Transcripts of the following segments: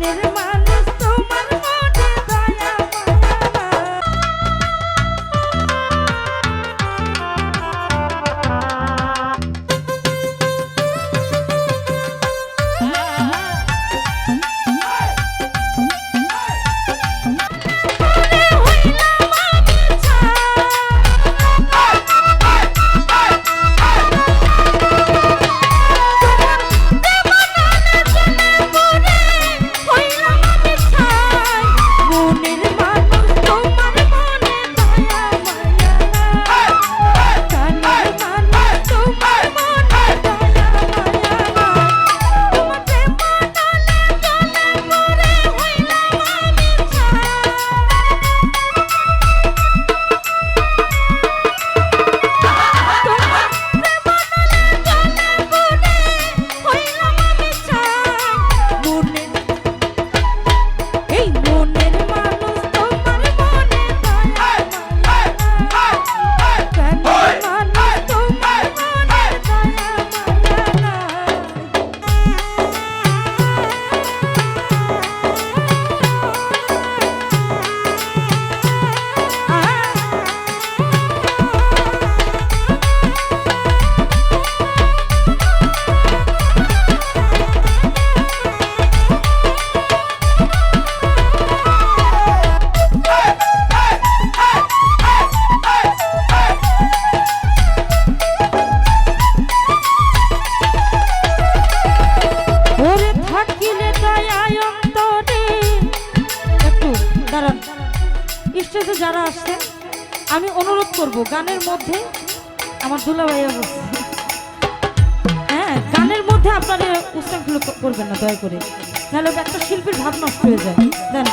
মনের মানুষ স্টেজে যারা আসছে, আমি অনুরোধ করব, গানের মধ্যে আমার দুলা ভাইয়া অবস্থা হ্যাঁ গানের মধ্যে আপনারা উৎসাহগুলো করবেন না, দয়া করে। নাহলে একটা শিল্পীর ভাব নষ্ট হয়ে যায়। দেন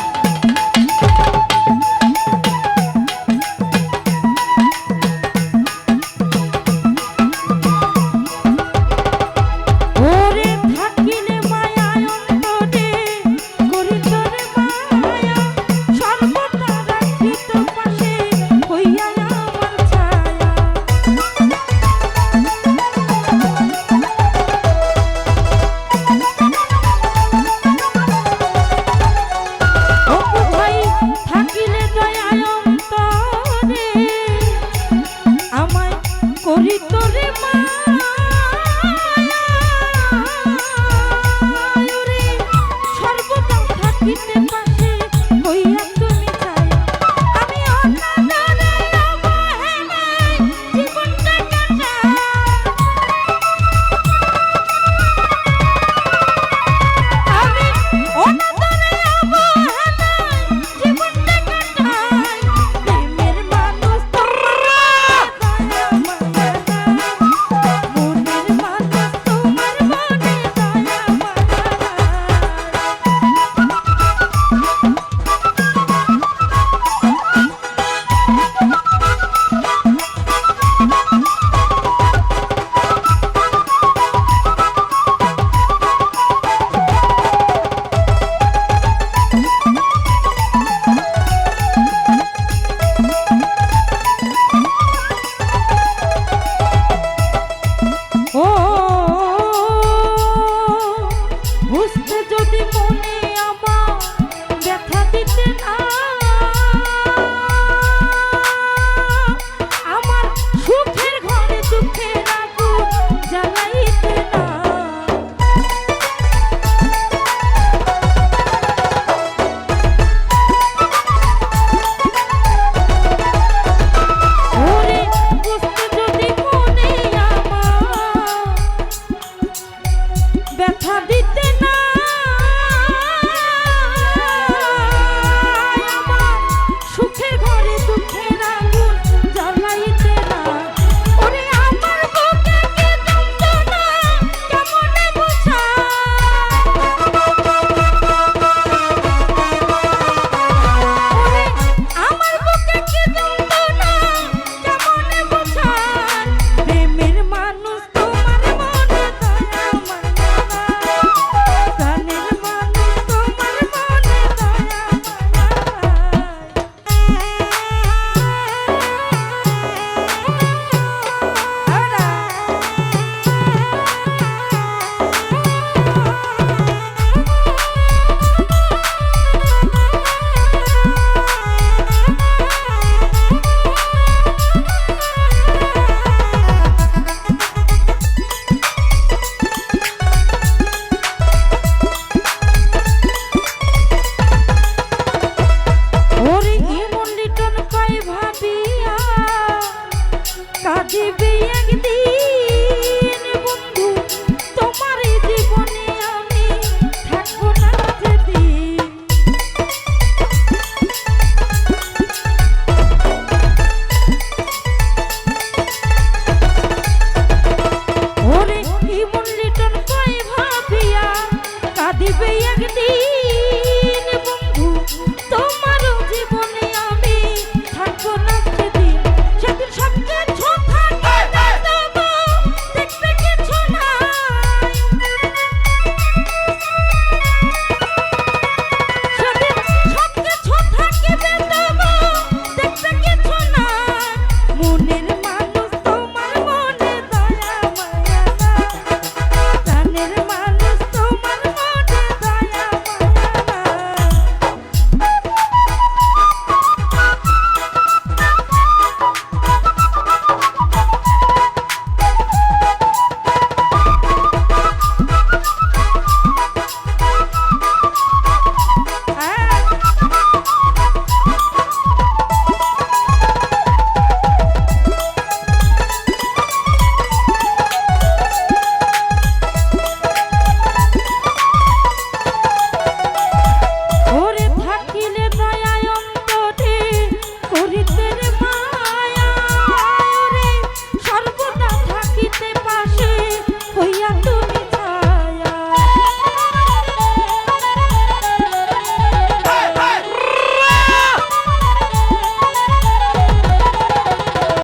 TV.